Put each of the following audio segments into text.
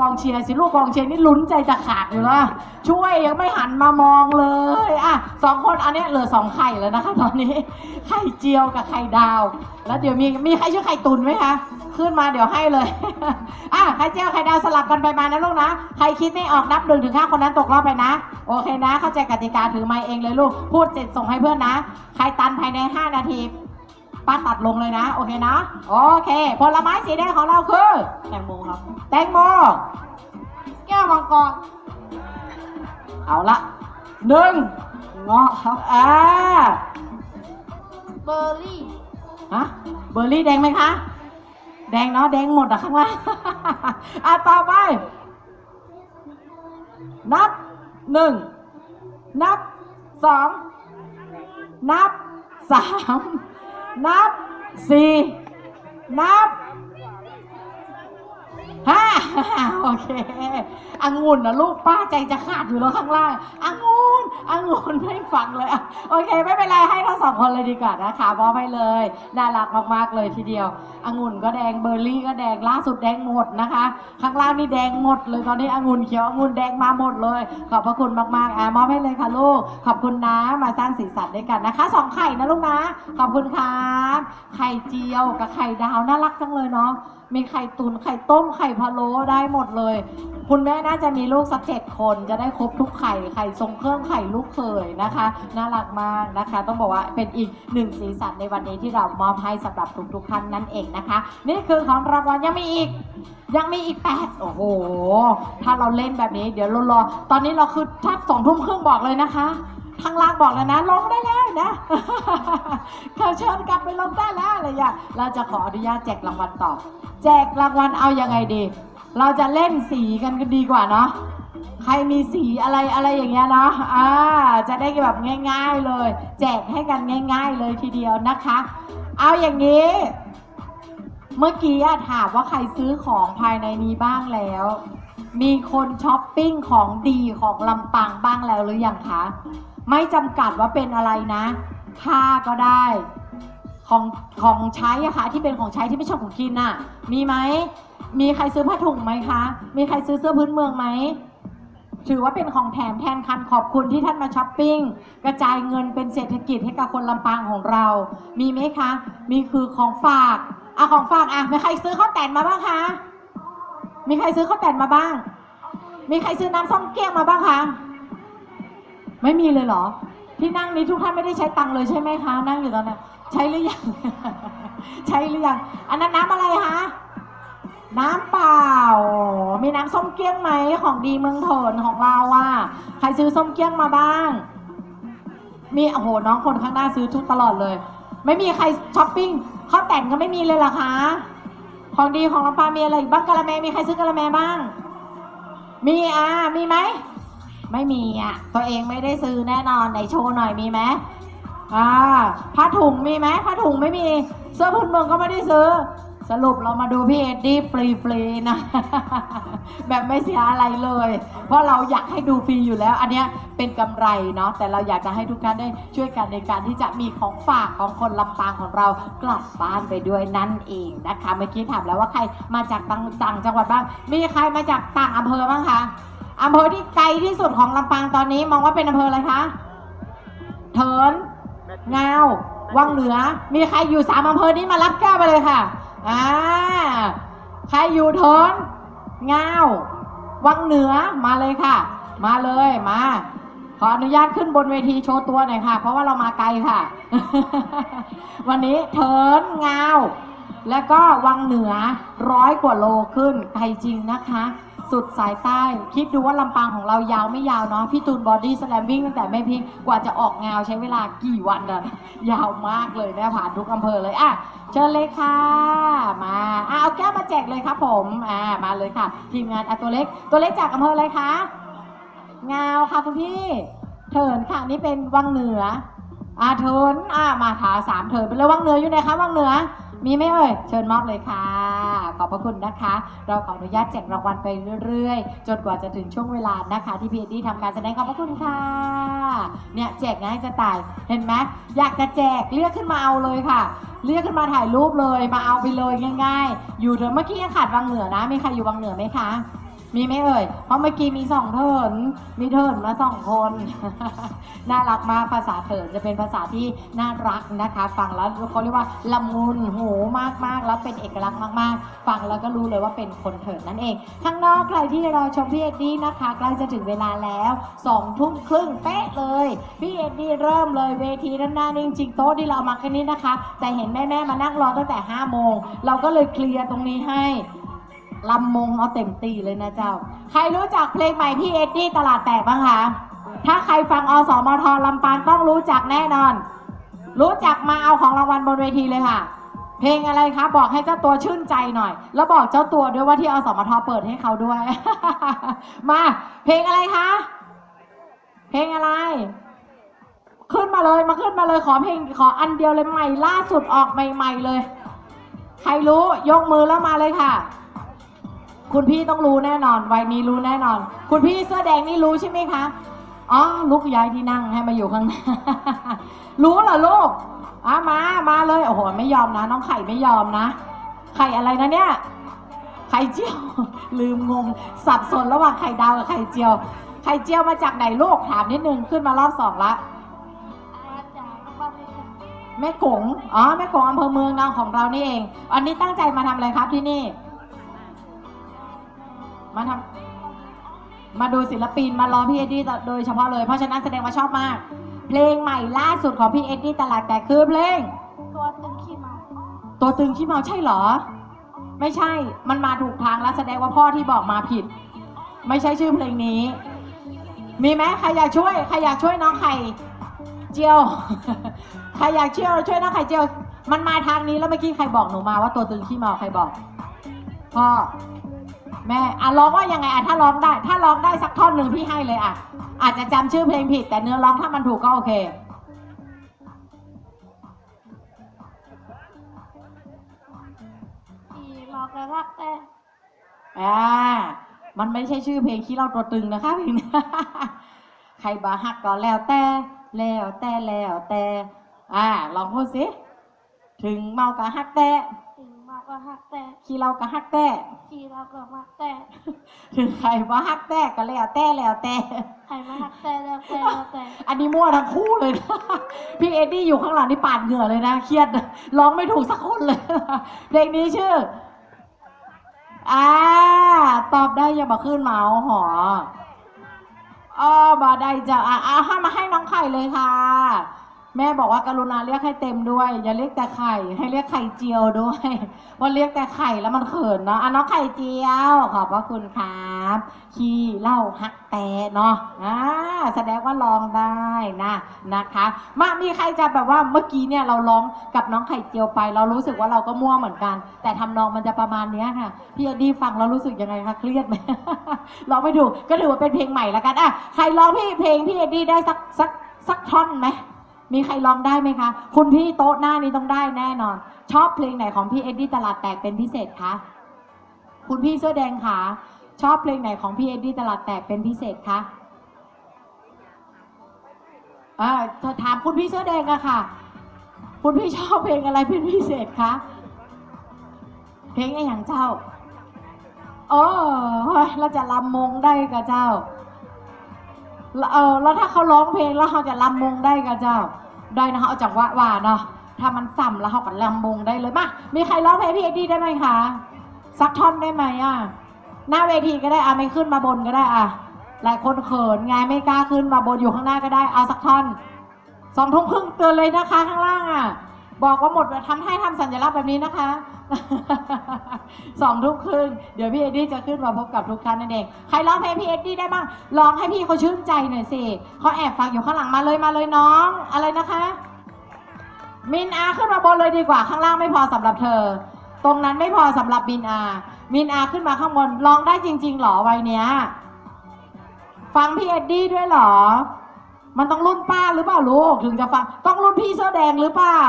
กองเชียร์สิลูกกองเชียร์นี่ลุ้นใจจะขาดอยู่แล้วช่วยยังไม่หันมามองเลยอะสองคนอันนี้เหลือสองไข่แล้วนะคะ ตอนนี้ไข่เจียวกับไข่ดาว แล้วเดี๋ยวมีมีใครชื่อไข่ตุนไหมคะขึ้นมาเดี๋ยวให้เลยอะไข่เจียวไข่ดาวสลับกันไปมานะลูกนะใครคิดไม่ออกนับหนึ่งถึงห้าคนนั้นตกรอบไปนะ โอเคนะ เข้าใจกติกาถือไม้เองเลยลูกพูดเสร็จส่งให้เพื่อนนะ ใครตันภายใน 5 นาที ป้าตัดลงเลยนะ โอเคนะ โอเค ผลไม้สีแดงของเราคือ แตงโมครับ แตงโม แก้วมังกร เอาละหนึ่งเงาะครับอ่าเบอร์รี่ ฮะ เบอร์รี่แดงไหมคะ แดงเนาะ แดงหมดอะข้างล่างอะต่อไป นับหนึ่ง นับสอง นับสาม นับสี่นับ ห้าโอเคองุ่นนะลูกป้าใจจะขาดอยู่แล้วข้างล่างองุ่นองุ่นไม่ฟังเลยโอเค ไม่เป็นไรให้ทั้งสองคนเลยดีกว่านะคะมอบให้เลยน่ารักมากๆเลยทีเดียวองุ่นก็แดงเบอร์รี่ก็แดงล่าสุดแดงหมดนะคะ ข้างล่างนี่แดงหมดเลยตอนนี้องุ่นเขียวองุ่นแดงมาหมดเลย ขอบพระคุณมากๆอะมอบให้เลยค่ะลูก ขอบคุณนะมาสร้างสีสันด้วยกันนะคะสองไข่นะลูกนะ ขอบคุณครับไข่เจียวกับไข่ดาวน่ารักจังเลยเนาะมีไข่ตุนไข่ต้มไข่พะโล้ได้หมดเลย คุณแม่น่าจะมีลูกสักเจ็ดคนจะได้ครบทุกไข่ไข่ทรงเครื่องไข่ลูกเขยนะคะ น่ารักมากนะคะ ต้องบอกว่าเป็นอีกหนึ่งสีสันในวันนี้ที่เรามอบให้สำหรับทุกๆท่านนั่นเองนะคะ นี่คือของรางวัลยังมีอีกยังมีอีกแปดโอ้โห ถ้าเราเล่นแบบนี้เดี๋ยวรารอตอนนี้เราคือถ้าสองทุ่มครึ่งบอกเลยนะคะทางล่างบอกแล้วนะลงได้แล้วนะ ขาเชิญกลับไปลงได้แล้วอะไรอย่างเราจะขออนุญาตแจกรางวัลต่อ แจกรางวัลเอายังไงดี เราจะเล่นสีกันก็ดีกว่าเนาะใครมีสีอะไรอะไรอย่างเงี้ยเนาะอ่าจะได้แบบง่าย ๆเลย แจกให้กันง่าย ๆ เลยทีเดียวนะคะ เอาอย่างนี้ เมื่อกี้ถามว่าใครซื้อของภายในนี้บ้างแล้ว มีคนช้อปปิ้งของดีของลำปางบ้างแล้วหรือยังคะ ไม่จำกัดว่าเป็นอะไรนะ ผ้าก็ได้ ของของใช้อะคะที่เป็นของใช้ที่ไม่ใช่ของกินน่ะ มีไหม มีใครซื้อผ้าถุงไหมคะ มีใครซื้อเสื้อพื้นเมืองไหม ถือว่าเป็นของแถมแทนคำขอบคุณที่ท่านมาช้อปปิ้ง กระจายเงินเป็นเศรษฐกิจให้กับคนลำปางของเรา มีไหมคะ มีคือของฝากอะของฝากอะมีใครซื้อข้าวแตนมาบ้างคะ มีใครซื้อข้าวแตนมาบ้าง มีใครซื้อน้ำส้มเกี้ยงมาบ้างคะ ไม่มีเลยเหรอ ที่นั่งนี้ทุกท่านไม่ได้ใช้ตังค์เลยใช่ไหมคะ นั่งอยู่ตอนนั้นใช้หรือยัง ใช้หรือยังอันนั้นน้ำอะไรคะน้ำเปล่า มีน้ำส้มเกี้ยงไหมของดีเมืองโถนของเราอะใครซื้อส้มเกี้ยงมาบ้าง มีโอ้โหน้องคนข้างหน้าซื้อทุกตลอดเลย ไม่มีใครช้อปปิ้งข้าวแต่นก็ไม่มีเลยเหรอคะ ของดีของลำปางมีอะไรบ้างกะละแมมีใครซื้อกะละแมบ้าง มีอะมีไหม ไม่มีอะ ตัวเองไม่ได้ซื้อแน่นอนไหนโชว์หน่อยมีไหมอ่าผ้าถุงมีไหมผ้าถุงไม่มี เสื้อพื้นเมืองก็ไม่ได้ซื้อ สรุปเรามาดูพี่เอ็ดดี้ฟรีๆนะ แบบไม่เสียอะไรเลย เพราะเราอยากให้ดูฟรีอยู่แล้ว อันเนี้ยเป็นกำไรเนาะแต่เราอยากจะให้ทุกท่านได้ช่วยกันในการที่จะมีของฝากของคนลำปางของเรากลับบ้านไปด้วยนั่นเองนะคะเมื่อกี้ถามแล้วว่าใครมาจากต่างต่างจังหวัดบ้าง มีใครมาจากต่างอำเภอบ้างคะ อำเภอที่ไกลที่สุดของลำปางตอนนี้มองว่าเป็นอำเภออะไรคะเถินงาววังเหนือ มีใครอยู่สามอำเภอนี้มารับแก้วไปเลยค่ะอ่าใครอยู่เถินงาววังเหนือมาเลยค่ะ มาเลยมา ขออนุญาตขึ้นบนเวทีโชว์ตัวหน่อยค่ะ เพราะว่าเรามาไกลค่ะ วันนี้เถินงาว แล้วก็วังเหนือร้อยกว่าโลขึ้นไกลจริงนะคะ สุดสายใต้ คิดดูว่าลำปางของเรายาวไม่ยาวเนาะพี่ตูนบอดี้สแลมวิ่งตั้งแต่แม่พิงกว่าจะออกงาวใช้เวลากี่วันอะยาวมากเลยนะผ่านทุกอำเภอเลยอะเชิญเลยค่ะมาอะเอาแก้วมาแจกเลยครับผมอ่ามาเลยค่ะ ทีมงานอะตัวเล็ก ตัวเล็กจากอำเภออะไรคะงาวค่ะคุณพี่เถินค่ะนี่เป็นวังเหนืออ่าเถินอ่ามาถาสามเถินไปเลยวังเหนืออยู่ไหนคะวังเหนือ มีไหมเอ่ย เชิญมอบเลยค่ะ ขอบพระคุณนะคะ เราขออนุญาตแจกรางวัลไปเรื่อยๆ จนกว่าจะถึงช่วงเวลานะคะ ที่พีเอ็ดีทำการแสดงขอบพระคุณค่ะ เนี่ยแจกง่ายจะตาย เห็นไหมอยากจะแจกเรียกขึ้นมาเอาเลยค่ะ เรียกขึ้นมาถ่ายรูปเลย มาเอาไปเลยง่าย ๆ อยู่เดี๋ยวเมื่อกี้ยังขาดวังเหนือนะ มีใครอยู่วังเหนือไหมคะ มีไหมเอ่ย เพราะเมื่อกี้มีสองเถิน มีเถินมาสองคน น่ารักมากภาษาเถินจะเป็นภาษาที่น่ารักนะคะ ฟังแล้วเขาเรียกว่าละมุนหูมากๆ แล้วเป็นเอกลักษณ์มากๆ ฟังแล้วก็รู้เลยว่าเป็นคนเถินนั่นเอง ข้างนอกใครที่รอชมพี่เอ็ดดี้นะคะใกล้จะถึงเวลาแล้วสองทุ่มครึ่งเป๊ะเลย พี่เอ็ดดี้เริ่มเลยเวทีด้านหน้านี่จริงโต๊ะที่เรามาแค่นี้นะคะ แต่เห็นแม่ๆมานั่งรอตั้งแต่5โมงเราก็เลยเคลียร์ตรงนี้ให้ ลำมงเอาเต็มตีเลยนะเจ้า ใครรู้จักเพลงใหม่พี่เอ็ดดี้ตลาดแตกบ้างคะ ถ้าใครฟังอสมทลำปางต้องรู้จักแน่นอน รู้จักมาเอาของรางวัลบนเวทีเลยค่ะ เพลงอะไรคะ บอกให้เจ้าตัวชื่นใจหน่อย แล้วบอกเจ้าตัวด้วยว่าที่อสมทเปิดให้เขาด้วย มา เพลงอะไรคะ เพลงอะไร ขึ้นมาเลยมาขึ้นมาเลยขอเพลงขออันเดียวเลยใหม่ล่าสุดออกใหม่ ๆเลย ใครรู้ยกมือแล้วมาเลยค่ะ คุณพี่ต้องรู้แน่นอนวัยนี้รู้แน่นอน คุณพี่เสื้อแดงนี่รู้ใช่ไหมคะ อ๋อลุกย้ายที่นั่งให้มาอยู่ข้างหน้า รู้เหรอลูกอะมา มาเลย โอ้โห ไม่ยอมนะ น้องไข่ไม่ยอมนะ ไข่อะไรนะเนี่ย ไข่เจียว ลืมงง สับสนระหว่างไข่ดาวกับไข่เจียว ไข่เจียวมาจากไหนลูก ถามนิดนึง ขึ้นมารอบสองละแม่กงอ๋อ แม่กงอำเภอเมืองนางของเรานี่เอง อันนี้ตั้งใจมาทำอะไรครับที่นี่ มาทำมาดูศิลปินมารอพี่เอ็ดดี้โดยเฉพาะเลย เพราะฉะนั้นแสดงว่าชอบมาก เพลงใหม่ล่าสุดของพี่เอ็ดดี้ตลาดแตกคือเพลง ตัวตึงขี้เมาตัวตึงขี้เมาใช่เหรอ ไม่ใช่ มันมาถูกทางแล้วแสดงว่าพ่อที่บอกมาผิด ไม่ใช่ชื่อเพลงนี้ มีไหมใครอยากช่วยใครอยากช่วยน้องไข่เจียว ใครอยากเชี่ยวช่วยน้องไข่เจียว มันมาทางนี้แล้วเมื่อกี้ใครบอกหนูมาว่าตัวตึงขี้เมาใครบอกพ่อ แม่อะร้องว่ายังไงอะถ้าร้องได้ ถ้าร้องได้สักท่อนหนึ่งพี่ให้เลยอะ อาจจะจำชื่อเพลงผิด แต่เนื้อร้องถ้ามันถูกก็โอเคขี่เมากระรักแต่อ่า มันไม่ใช่ชื่อเพลงขี้เราตัวตึงนะคะเพลงนี้ ใครบาฮักก็แล้วแต่ แล้วแต่แล้วแต่ อ่า ลองพูดสิ ถึงเมากะฮักแต่ถึงเมา กระหักแต่ขี้เรากะฮักแต่ขี่เราก็มักแต่ถึงใครบาฮักแต่ก็แล้วแต่แล้วแต่ ใครมาหักแต่แล้วแต่แล้วแต่อันนี้มั่วทั้งคู่เลยนะพี่เอ็ดดี้อยู่ข้างหลังนี่ปาดเหงื่อเลยนะเครียดร้องไม่ถูกสักคนเลยเพลงนี้ชื่ออ่าตอบได้อย่ามาขึ้นเมาส์หออ๋อบาได้จะอะอะให้มาให้น้องไข่เลยค่ะ แม่บอกว่ากรุณาเรียกให้เต็มด้วย อย่าเรียกแต่ไข่ ให้เรียกไข่เจียวด้วยว่าเรียกแต่ไข่แล้วมันเขินเนาะอะน้องไข่เจียว ขอบพระคุณครับขี้เหล่าฮักแต่เนาะอ่าแสดงว่าลองได้นะนะคะ มามีใครจะแบบว่าเมื่อกี้เนี่ยเราร้องกับน้องไข่เจียวไป เรารู้สึกว่าเราก็มั่วเหมือนกัน แต่ทำนองมันจะประมาณนี้ค่ะพี่อดีฟังแล้วรู้สึกยังไงคะเครียดไหมร้องไม่ถูกก็ถือว่าเป็นเพลงใหม่ละกันอะใครร้องพี่เพลงพี่อดีได้สักสักสักท่อนไหม มีใครร้องได้ไหมคะ คุณพี่โต๊ะหน้านี้ต้องได้แน่นอน ชอบเพลงไหนของพี่เอ็ดดี้ตลาดแตกเป็นพิเศษคะ คุณพี่เสื้อแดงคะชอบเพลงไหนของพี่เอ็ดดี้ตลาดแตกเป็นพิเศษคะเอ่าถามคุณพี่เสื้อแดงอะค่ะ คุณพี่ชอบเพลงอะไรเป็นพิเศษคะ เพลงไอะไรอย่างเจ้า โอ้เราจะลำมงได้กับเจ้า เออแล้วถ้าเขาร้องเพลงแล้วเขาจะลำวงได้กับเจ้า ได้นะเขาเอาจากว่าว่าเนาะถ้ามันซ้ำแล้วเขาก็ลำวงได้เลยมามีใครร้องเพลงพี่เอ็ดดี้ได้ไหมคะสักท่อนได้ไหมอะหน้าเวทีก็ได้อะไม่ขึ้นมาบนก็ได้อะหลายคนเขินไงไม่กล้าขึ้นมาบนอยู่ข้างหน้าก็ได้เอาสักท่อนสองทุ่มครึ่งเตือนเลยนะคะข้างล่างอะ บอกว่าหมดทำให้ทำสัญลักษณ์แบบนี้นะคะสองทุ่มครึ่งเดี๋ยวพี่เอ็ดดี้จะขึ้นมาพบกับทุกท่านนั่นเอง ใครร้องเพลงพี่เอ็ดดี้ได้บ้างร้องให้พี่เขาชื่นใจหน่อยสิเขาแอบฟังอยู่ข้างหลังมาเลยมาเลยน้อง อะไรนะคะ มินอาขึ้นมาบนเลยดีกว่า ข้างล่างไม่พอสำหรับเธอ ตรงนั้นไม่พอสำหรับมินอา มินอาขึ้นมาข้างบนร้องได้จริง ๆหรอวัยเนี้ย ฟังพี่เอ็ดดี้ด้วยหรอ มันต้องรุ่นป้าหรือเปล่าลูกถึงจะฟังต้องรุ่นพี่เสื้อแดงหรือเปล่า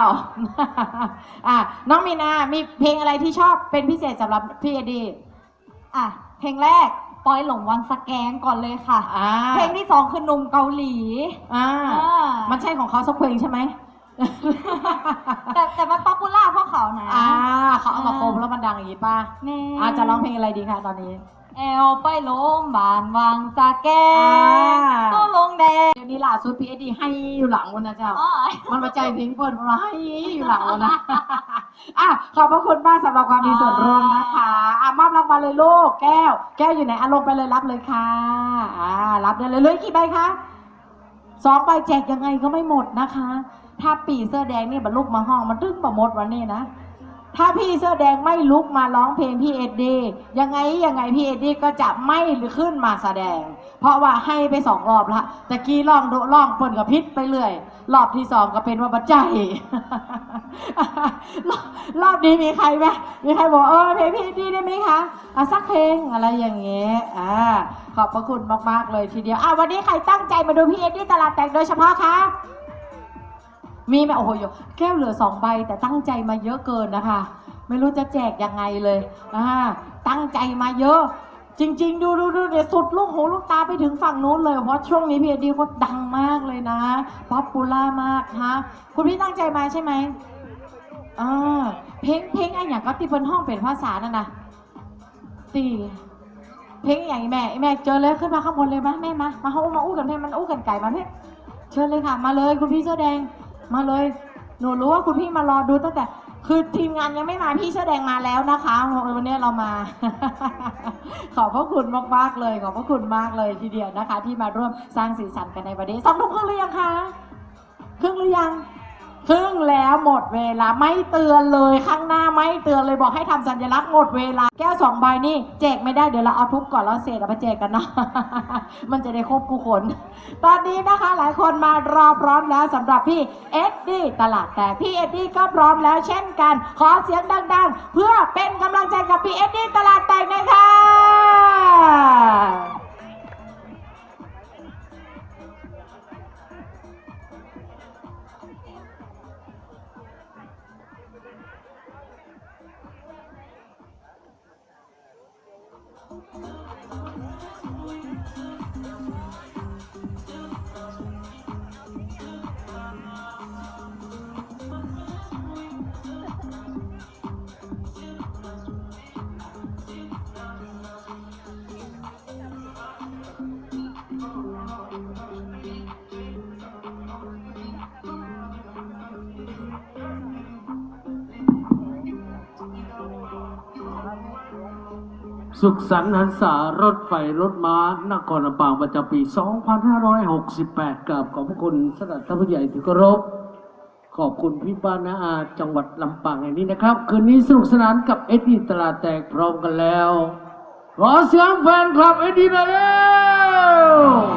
อะน้องมีนา มีเพลงอะไรที่ชอบเป็นพิเศษสำหรับพี่เอ็ดดี้อะเพลงแรกปอยหลงวังสแกงก่อนเลยค่ะ อ่าเพลงที่สองคือหนุ่มเกาหลีอ่าอ่ามันใช่ของเขาสักเพลงใช่ไหม แต่แต่มันป๊อปปูล่าเพราะเขานะอ่าเขาเอามาโคมแล้วมันดังอย่างนี้ป่ะแม่อาจะร้องเพลงอะไรดีคะตอนนี้ แอลไปลงบานวังสแกอ่างต้องลงแดงเดี๋ยวนี้ล่าสุดพี่เอ็ดดี้ให้อยู่หลังวันนะเจ้า อ๋อมันมาใจเพลงเปิดมาให้อยู่หลังวันนะ อะขอบพระคุณมากสำหรับความมีส่วนร่วมนะคะอะมอบรางวัลเลยลูกแก้ว แก้วอยู่ไหนอะลงไปเลยรับเลยค่ะอ่ารับได้เลยเหลยกี่ใบคะสองใบแจกยังไงก็ไม่หมดนะคะ ถ้าปีเสื้อแดงนี่บรรลุกมาห้องมันตึ้งประมดวันนี้นะ ถ้าพี่เสื้อแดงไม่ลุกมาร้องเพลงพี่เอ็ดดี้ยังไงยังไงพี่เอ็ดดี้ก็จะไม่หรือขึ้นมาแสดง เพราะว่าให้ไปสองรอบละตะกี้ล่องโดล่องปนกับพิษไปเรื่อย รอบที่สองก็เป็นว่าบัจใจรอบรอบนี้มีใครไหมมีใครบอกเออเพลงพี่เอ็ดดี้ได้ไหมคะอะสักเพลงอะไรอย่างเงี้ยอ่าขอบพระคุณมากๆเลยทีเดียวอะวันนี้ใครตั้งใจมาดูพี่เอ็ดดี้ตลาดแตกโดยเฉพาะคะ มีไหมโอ้โหแก้วเหลือสองใบแต่ตั้งใจมาเยอะเกินนะคะ ไม่รู้จะแจกยังไงเลยอ่าตั้งใจมาเยอะ จริง ๆ ดูดูดูเดี๋ยวสุดลูกหูลูกตาไปถึงฝั่งนู้นเลยเพราะช่วงนี้พี่เอ็ดดี้เขาดังมากเลยนะป๊อปปูล่ามากฮะคุณพี่ตั้งใจมาใช่ไหมอ่าเพลงเพลงไอ้อย่างก็ตีบนห้องเป็นภาษานั่นนะตีเพลงอย่างไอ้แม่ไอ้แม่เจอเลยขึ้นมาข้างบนเลยมาแม่มามาเขามาอู้กันแม่มันอู้กันไก่มาพี่เชิญเลยค่ะ มาเลยคุณพี่เสื้อแดง มาเลย หนูรู้ว่าคุณพี่มารอดูตั้งแต่ คือทีมงานยังไม่มาพี่เสื้อแดงมาแล้วนะคะวันนี้เรามา ขอบพระคุณมากๆเลย ขอบพระคุณมากเลยทีเดียวนะคะ ที่มาร่วมสร้างสีสันกันในวันนี้สองทุ่มครึ่งหรือยังคะครึ่งหรือยัง ครึ่งแล้วหมดเวลาไม่เตือนเลยข้างหน้าไม่เตือนเลยบอกให้ทำสัญลักษณ์หมดเวลา แก้วสองใบนี่แจกไม่ได้เดี๋ยวเราเอาทุบก่อนแล้วเศษเอาไปแจกกันเนาะมันจะได้ครบกูคนตอนนี้นะคะหลายคนมารอพร้อมแล้วสำหรับพี่เอ็ดดี้ตลาดแตกพี่เอ็ดดี้ก็พร้อมแล้วเช่นกัน ขอเสียงดัง ๆ เพื่อเป็นกำลังใจกับพี่เอ็ดดี้ตลาดแตกนะคะ Oh, oh, oh, สุขสันต์หันษารถไฟรถม้านครลำปางประจำปี 2568กับขอบพระคุณสำหรับท่านผู้ใหญ่ที่เคารพขอบคุณพี่ป้านาอาจังหวัดลำปางแห่งนี้นะครับ คืนนี้สนุกสนานกับเอ็ดดี้ตลาดแตกพร้อมกันแล้ว ขอเสียงแฟนคลับเอ็ดดี้หน่อยเร็ว